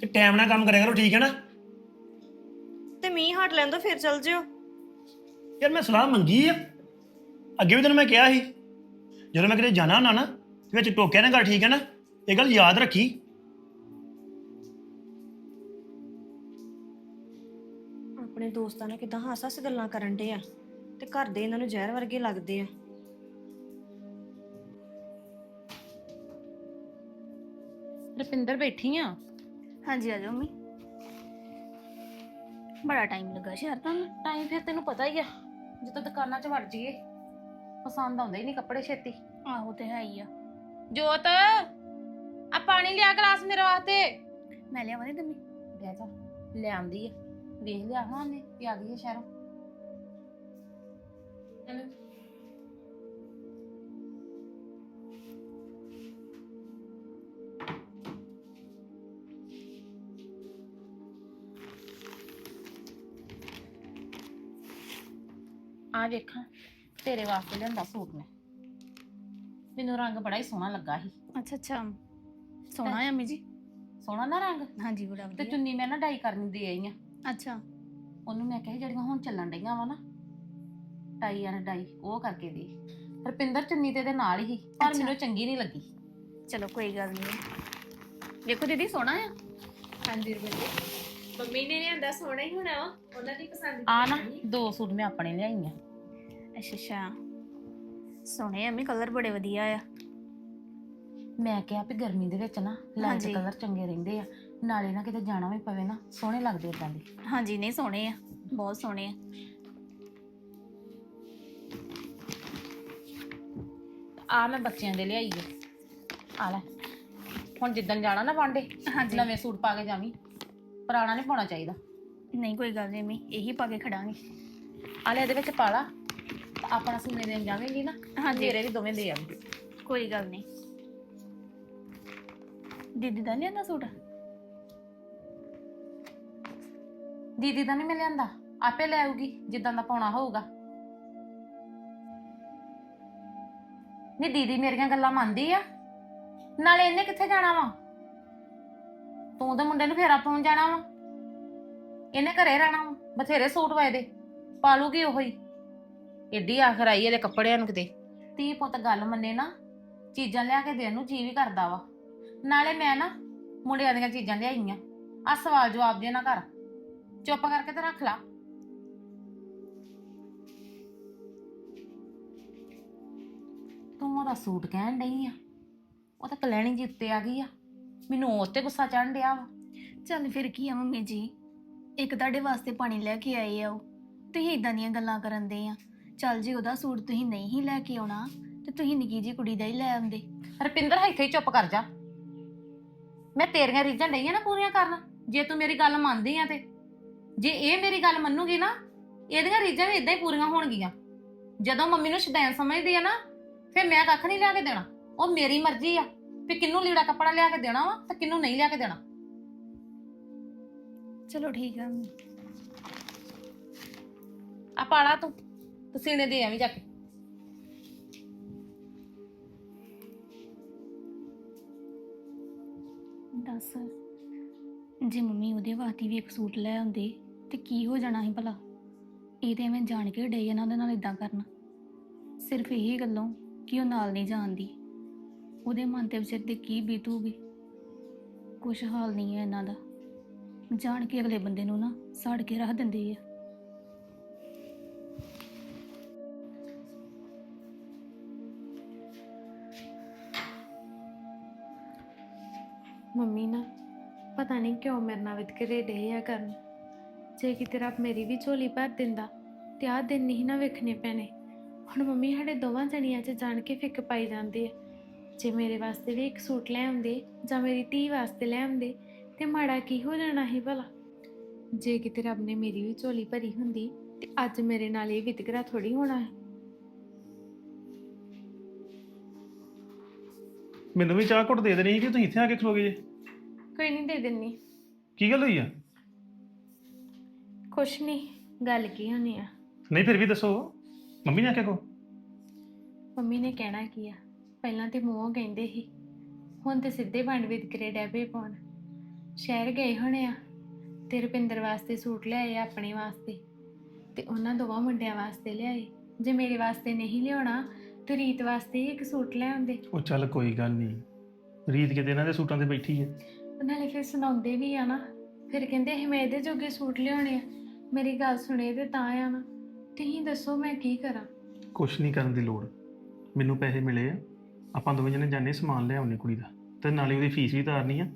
ਤੇ ਟਾਈਮ ਨਾਲ ਕੰਮ ਕਰਿਆ ਕਰੋ ਠੀਕ ਹੈ ਨਾ? ਤੇ ਮੀਂਹ ਹਟ ਲੈਣ ਦੋ ਫਿਰ ਚੱਲ ਜਿਓ। ਯਾਰ ਮੈਂ ਸਲਾਹ ਮੰਗੀ ਆ। ਅੱਗੇ ਵੀ ਤੈਨੂੰ ਮੈਂ ਕਿਹਾ ਸੀ ਜਦੋਂ ਮੈਂ ਕਿਤੇ ਜਾਣਾ ਹੁੰਦਾ ਨਾ ਤੇ ਵਿੱਚ ਟੋਕਿਆ ਨਾ ਕਰ ਠੀਕ ਹੈ ਨਾ? ਇਹ ਗੱਲ ਯਾਦ ਰੱਖੀ। ਆਪਣੇ ਦੋਸਤਾਂ ਨਾਲ ਕਿਦਾਂ ਹੱਸ ਹੱਸ ਗੱਲਾਂ ਕਰਨ ਡੇ ਆ ਤੇ ਘਰ ਦੇ ਇਹਨਾਂ ਨੂੰ ਜ਼ਹਿਰ ਵਰਗੇ ਲੱਗਦੇ ਆ। ਰੁਪਿੰਦਰ ਬੈਠੀ ਆ। ਹਾਂਜੀ ਆ ਜਾਓ ਮੰਮੀ। ਬੜਾ ਟਾਈਮ ਲੱਗਾ ਸ਼ਹਿਰ ਤੁਹਾਨੂੰ ਟਾਈਮ ਫਿਰ ਤੈਨੂੰ ਪਤਾ ਹੀ ਆ ਜਦੋਂ ਦੁਕਾਨਾਂ 'ਚ ਵੜ ਜਾਈਏ ਪਸੰਦ ਆਉਂਦੇ ਹੀ ਨਹੀਂ ਕੱਪੜੇ ਛੇਤੀ। ਆਹੋ ਤੇ ਹੈ ਹੀ ਆ। ਜੋਤ ਆ ਪਾਣੀ ਲਿਆ ਗਲਾਸ ਮੇਰੇ ਵਾਸਤੇ। ਮੈਂ ਲਿਆਵਾਂ ਨਹੀਂ ਤੰਮੀ ਬਹਿ ਜਾ ਲੈ ਆਂਦੀ ਆ। ਵੇਖ ਲਿਆ ਹਾਂ ਨੇ ਕਿ ਆ ਗਈ ਹੈ ਸ਼ਹਿਰੋਂ। ਆ ਵੇਖਾਂ ਤੇਰੇ ਵਾਸਤੇ ਲਿਆਂਦਾ ਸੂਟ ਮੈਂ। ਮੈਨੂੰ ਰੰਗ ਬੜਾ ਹੀ ਸੋਹਣਾ ਲੱਗਾ ਸੀ। ਅੱਛਾ ਅੱਛਾ। ਸੋਹਣਾ ਆ ਅੰਮੀ ਜੀ? ਸੋਹਣਾ ਨਾ ਰੰਗ? ਹਾਂਜੀ ਬੜਾ ਤੇ ਵਧੀਆ। ਚੁੰਨੀ ਮੈਂ ਨਾ ਡਾਈ ਕਰਨ ਦੇ ਆਈ ਆ ਅੱਛਾ। ਉਹਨੂੰ ਮੈਂ ਕਿਹਾ ਜਿਹੜੀਆਂ ਹੁਣ ਚੱਲਣ ਡਈਆਂ ਵਾ ਨਾ ਟਾਈ ਐਂਡ ਡਾਈ ਉਹ ਕਰਕੇ ਦੇ। ਰਪਿੰਦਰ ਚੁੰਨੀ ਤੇ ਇਹਦੇ ਨਾਲ ਹੀ ਪਰ ਅੱਛਾ। ਮੈਨੂੰ ਚੰਗੀ ਨਹੀਂ ਲੱਗੀ। ਚਲੋ ਕੋਈ ਗੱਲ ਨਹੀਂ। ਦੇਖੋ ਦੀਦੀ ਸੋਹਣਾ ਆ। ਹਾਂਜੀ ਰਵਿੰਦਰ। ਮੰਮੀ ਨੇ ਲਿਆਂਦਾ ਸੋਹਣਾ ਹੀ ਹੋਣਾ ਵਾ ਉਹਨਾਂ ਦੀ ਪਸੰਦ ਆ ਨਾ ਦੋ ਸੂਟ ਮੈਂ ਆਪਣੇ ਲਿਆਈ ਆ। ਅੱਛਾ ਅੱਛਾ। ਸੋਹਣੇ ਅੰਮੀ ਕਲਰ ਬੜੇ ਵਧੀਆ ਆ। ਮੈਂ ਕਿਹਾ ਵੀ ਗਰਮੀ ਦੇ ਵਿੱਚ ਨਾ ਲਾਈਟ ਹਾਂਜੀ। ਕਲਰ ਚੰਗੇ ਰਹਿੰਦੇ ਆ। ਨਾਲੇ ਨਾ ਕਿਤੇ ਜਾਣਾ ਵੀ ਪਵੇ ਨਾ ਸੋਹਣੇ ਲੱਗਦੇ ਇਦਾਂ ਦੇ। ਹਾਂਜੀ ਨਹੀਂ ਸੋਹਣੇ ਆ ਬਹੁਤ ਸੋਹਣੇ ਆ। ਆ ਮੈਂ ਬੱਚਿਆਂ ਦੇ ਲਿਆਈ ਆ। ਆ ਲੈ। ਹੁਣ ਜਿੱਦਣ ਜਾਣਾ ਨਾ ਵਾਂਡੇ ਹਾਂਜੀ। ਨਵੇਂ ਸੂਟ ਪਾ ਕੇ ਜਾਵੀਂ। ਪੁਰਾਣਾ ਨਹੀਂ ਪਾਉਣਾ ਚਾਹੀਦਾ। ਨਹੀਂ ਕੋਈ ਗੱਲ ਨਹੀਂ ਅੰਮੀ ਇਹੀ ਪਾ ਕੇ ਖੜਾਂਗੇ। ਆ ਲੈ ਇਹਦੇ ਵਿੱਚ ਪਾ ਲਾ। ਆਪਣਾ ਸੀਨੇ ਦੇਣ ਜਾਵੇਂਗੀ ਨਾ ਹਾਂਜੀ। ਮੇਰੇ ਵੀ ਦੋਵੇਂ ਦੇ ਆਉਂਗੇ ਕੋਈ ਗੱਲ ਨਹੀਂ। ਦੀਦੀ ਦਾ ਲਿਆਂਦਾ ਸੂਟ? ਦੀਦੀ ਦਾ ਨਹੀਂ ਮੈਂ ਲਿਆਂਦਾ ਆਪੇ ਲੈ ਆਊਗੀ ਜਿੱਦਾਂ ਦਾ ਪਾਉਣਾ ਹੋਊਗਾ। ਨਹੀਂ ਦੀਦੀ ਮੇਰੀਆਂ ਗੱਲਾਂ ਮੰਨਦੀ ਆ। ਨਾਲੇ ਇਹਨੇ ਕਿੱਥੇ ਜਾਣਾ ਵਾ? ਤੂੰ ਤਾਂ ਮੁੰਡੇ ਨੂੰ ਫੇਰਾ ਪਾਉਣ ਜਾਣਾ ਵਾ। ਇਹਨੇ ਘਰੇ ਰਹਿਣਾ ਵਾ ਬਥੇਰੇ ਸੂਟ ਵਾਏ ਦੇ ਪਾ ਲੂਗੀ ਉਹੋ। ਹੀ ਏਡੀ ਆਖਰ ਆਈ ਇਹਦੇ ਕੱਪੜਿਆਂ ਨੂੰ ਕਿਤੇ। ਤੀ ਪੁੱਤ ਗੱਲ ਮੰਨੇ ਨਾ ਚੀਜ਼ਾਂ ਲਿਆ ਕੇ ਦੇਣ ਨੂੰ ਜੀ ਵੀ ਕਰਦਾ ਵਾ। ਨਾਲੇ ਮੈਂ ਨਾ ਮੁੰਡਿਆਂ ਦੀਆਂ ਚੀਜ਼ਾਂ ਲਿਆਈਆਂ। ਆ ਸਵਾਲ ਜਵਾਬ ਦੇ ਨਾ ਕਰ। ਚੁੱਪ ਕਰਕੇ ਤੇ ਰੱਖ ਲਾ। ਤੂੰ ਉਹਦਾ ਸੂਟ ਕਹਿਣ ਡਈ ਆ। ਉਹ ਤਾਂ ਕਲੈਣੀ ਜੀ ਉੱਤੇ ਆ ਗਈ ਆ। ਮੈਨੂੰ ਉਹ ਤੇ ਗੁੱਸਾ ਚੜਨ ਡਿਆ ਵਾ। ਚੱਲ ਫਿਰ ਕੀ ਆ ਮੰਮੀ ਜੀ? ਇੱਕ ਤੁਹਾਡੇ ਵਾਸਤੇ ਪਾਣੀ ਲੈ ਕੇ ਆਏ ਆ ਉਹ। ਤੁਸੀਂ ਇਦਾਂ ਦੀਆਂ ਗੱਲਾਂ ਕਰਨ ਦੇ ਆ। ਚੱਲ ਜੀ ਉਹਦਾ ਸੂਟ ਤੁਸੀਂ ਨਹੀਂ ਹੀ ਲੈ ਕੇ ਆਉਣਾ ਤੇ ਤੁਸੀਂ ਨਿੱਕੀ ਜੀ ਕੁੜੀ ਦਾ ਹੀ ਲੈ ਆਉਂਦੇ। ਰਪਿੰਦਰ ਇੱਥੇ ਹੀ ਚੁੱਪ ਕਰ ਜਾ। ਮੈਂ ਤੇਰੀਆਂ ਰੀਝਾਂ ਡਈਆਂ ਨਾ ਪੂਰੀਆਂ ਕਰਨ ਜੇ ਤੂੰ ਮੇਰੀ ਗੱਲ ਮੰਨਦੀ ਆ ਤੇ। ਜੇ ਇਹ ਮੇਰੀ ਗੱਲ ਮੰਨੂਗੀ ਨਾ ਇਹਦੀਆਂ ਰੀਝਾਂ ਵੀ ਇਦਾਂ ਹੀ ਪੂਰੀਆਂ ਹੋਣਗੀਆਂ। ਜਦੋਂ ਮੰਮੀ ਨੂੰ ਸ਼ਦੈਨ ਸਮਝਦੀ ਆ ਨਾ ਫਿਰ ਮੈਂ ਕੱਖ ਨਹੀਂ ਲਿਆ ਕੇ ਦੇਣਾ। ਉਹ ਮੇਰੀ ਮਰਜ਼ੀ ਆ ਵੀ ਕਿੰਨੂੰ ਲੀੜਾ ਕੱਪੜਾ ਲਿਆ ਕੇ ਦੇਣਾ ਵਾ ਤੇ ਕਿੰਨੂੰ ਨਹੀਂ ਲਿਆ ਕੇ ਦੇਣਾ। ਚਲੋ ਠੀਕ ਆ। ਮੰਮੀ। ਆ ਪਾਲਾ ਤੂੰ। ਤੇ ਸੀਨੇ ਦੇ ਐਵੇਂ ਜਾ ਕੇ। ਦੱਸ, ਜੇ ਮੰਮੀ ਉਹਦੇ ਵਾਸਤੇ ਵੀ ਇੱਕ ਸੂਟ ਲੈ ਆਉਂਦੇ, ਤੇ ਕੀ ਹੋ ਜਾਣਾ ਸੀ ਭਲਾ? ਇਹ ਤੇ ਐਵੇਂ ਜਾਣ ਕੇ ਡੇ ਇਹਨਾਂ ਦੇ ਨਾਲ ਇਦਾਂ ਕਰਨਾ। ਸਿਰਫ ਇਹੀ ਗੱਲੋਂ ਕਿ ਉਹ ਨਾਲ ਨਹੀਂ ਜਾਂਦੀ ਉਹਦੇ ਮਨ ਤੇ ਵਿਚਾਰ ਦੇ ਕੀ ਬੀਤੂਗੀ? ਕੁਛ ਹਾਲ ਨਹੀਂ ਹੈ ਇਹਨਾਂ ਦਾ। ਜਾਣ ਕੇ ਅਗਲੇ ਬੰਦੇ ਨੂੰ ਨਾ ਸੜ ਕੇ ਰੱਖ ਦਿੰਦੇ ਆ। ਮੰਮੀ ਨਾ, ਪਤਾ ਨਹੀਂ ਕਿਉਂ ਮੇਰੇ ਨਾਲ ਵਿਤਕਰੇ ਡੇ ਆ ਕਰਨ। ਜੇ ਕਿਤੇ ਰੱਬ ਮੇਰੀ ਵੀ ਝੋਲੀ ਭਰ ਦਿੰਦਾ, ਤੇ ਆਹ ਦਿਨ ਨਹੀਂ ਨਾ ਵੇਖਣੇ ਪੈਣੇ। ਹੁਣ ਮੰਮੀ ਸਾਡੇ ਦੋਵਾਂ ਜਣੀਆਂ 'ਚ ਜਾਣ ਕੇ ਫਿੱਕ ਪਾਈ ਜਾਂਦੀ ਹੈ ਜੇ ਮੇਰੇ ਵਾਸਤੇ ਵੀ ਇੱਕ ਸੂਟ ਲੈ ਆਉਂਦੇ, ਜਾਂ ਮੇਰੀ ਧੀ ਵਾਸਤੇ ਲੈ ਆਉਂਦੇ, ਤੇ ਮਾੜਾ ਕੀ ਹੋ ਜਾਣਾ ਸੀ ਭਲਾ? ਜੇ ਕਿਤੇ ਰੱਬ ਨੇ ਮੇਰੀ ਵੀ ਝੋਲੀ ਭਰੀ ਹੁੰਦੀ, ਤੇ ਅੱਜ ਮੇਰੇ ਨਾਲ ਇਹ ਵਿਤਕਰਾ ਥੋੜੀ ਹੋਣਾ ਹੈ। ਮੈਨੂੰ ਵੀ ਚਾਹ ਘੁੱਟ ਦੇ ਦੇਣੀ ਸੀ ਕਿ ਤੁਸੀਂ ਇੱਥੇ ਆ ਕੇ ਖਲੋਗੇ ਜੇ। ਕੋਈ ਨਹੀਂ ਦੇ ਦਿੰਨੀ। ਕੀ ਗੱਲ ਹੋਈ ਆ? ਕੁਛ ਨਹੀਂ ਗੱਲ ਕੀ ਹੋਣੀ ਆ? ਨਹੀਂ ਫਿਰ ਵੀ ਦੱਸੋ। ਮੰਮੀ ਨੇ ਆਖਿਆ ਕੋ ਮੰਮੀ ਨੇ ਕਹਿਣਾ ਕੀ ਆ? ਪਹਿਲਾਂ ਤੇ ਮੂੰਹੋਂ ਕਹਿੰਦੇ ਸੀ ਹੁਣ ਤੇ ਸਿੱਧੇ ਵੰਡ ਵਿਤਕਰੇ ਡੈਬੇ ਪਾਉਣ। ਸ਼ਹਿਰ ਗਏ ਹੋਣੇ ਆ ਤੇ ਰੁਪਿੰਦਰ ਵਾਸਤੇ ਸੂਟ ਲਿਆਏ ਆ ਆਪਣੇ ਵਾਸਤੇ ਤੇ ਉਹਨਾਂ ਦੋਵਾਂ ਮੁੰਡਿਆਂ ਵਾਸਤੇ ਲਿਆਏ। ਜੇ ਮੇਰੇ ਵਾਸਤੇ ਨਹੀਂ ਲਿਆਉਣਾ ਤੇ ਰੀਤ ਵਾਸਤੇ ਹੀ ਇੱਕ ਸੂਟ ਲੈ ਆਉਂਦੇ ਉਹ ਚੱਲ ਕੋਈ ਗੱਲ ਨਹੀਂ ਰੀਤ ਕਿਤੇ ਇਹਨਾਂ ਦੇ ਸੂਟਾਂ ਤੇ ਬੈਠੀ ਹੈ ਨਾਲੇ ਫਿਰ ਸੁਣਾਉਂਦੇ ਵੀ ਆ ਨਾ। ਫਿਰ ਕਹਿੰਦੇ ਇਹ ਮੈਂ ਇਹਦੇ ਜੋਗੇ ਸੂਟ ਲਿਆਉਣੇ ਆ। ਮੇਰੀ ਗੱਲ ਸੁਣੇ ਤੇ ਤਾਂ ਆ ਨਾ। ਤੁਸੀਂ ਦੱਸੋ ਮੈਂ ਕੀ ਕਰਾਂ। ਕੁਛ ਨਹੀਂ ਕਰਨ ਦੀ ਲੋੜ। ਮੈਨੂੰ ਪੈਸੇ ਮਿਲੇ ਆ। ਆਪਾਂ ਦੋਵੇਂ ਜਣੇ ਜਾਣੇ ਸਮਾਨ ਲੈ ਆਉਣੇ ਕੁੜੀ ਦਾ। ਤੇ ਨਾਲੇ ਉਹਦੀ ਫੀਸ ਵੀ ਤਾਰਨੀ ਆ।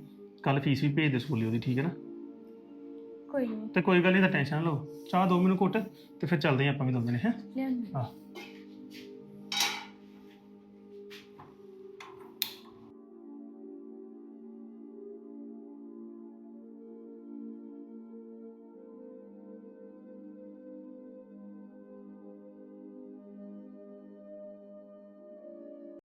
ਕੱਲ ਫੀਸ ਵੀ ਭੇਜ ਦੇ ਸਕੂਲੇ ਉਹਦੀ ਠੀਕ ਹੈ ਨਾ? ਕੋਈ ਨਹੀਂ ਤੇ ਕੋਈ ਗੱਲ ਨਹੀਂ ਤਾਂ ਟੈਨਸ਼ਨ ਨਾ ਲਓ। ਚਾਹ ਦੋ ਮੈਨੂੰ ਘੁੱਟ ਤੇ ਫਿਰ ਚੱਲਦੇ ਆਪਾਂ ਵੀ ਦੋਵੇਂ ਨੇ ਹੈ? ਲਿਆਉਂਦੇ। ਆਹ।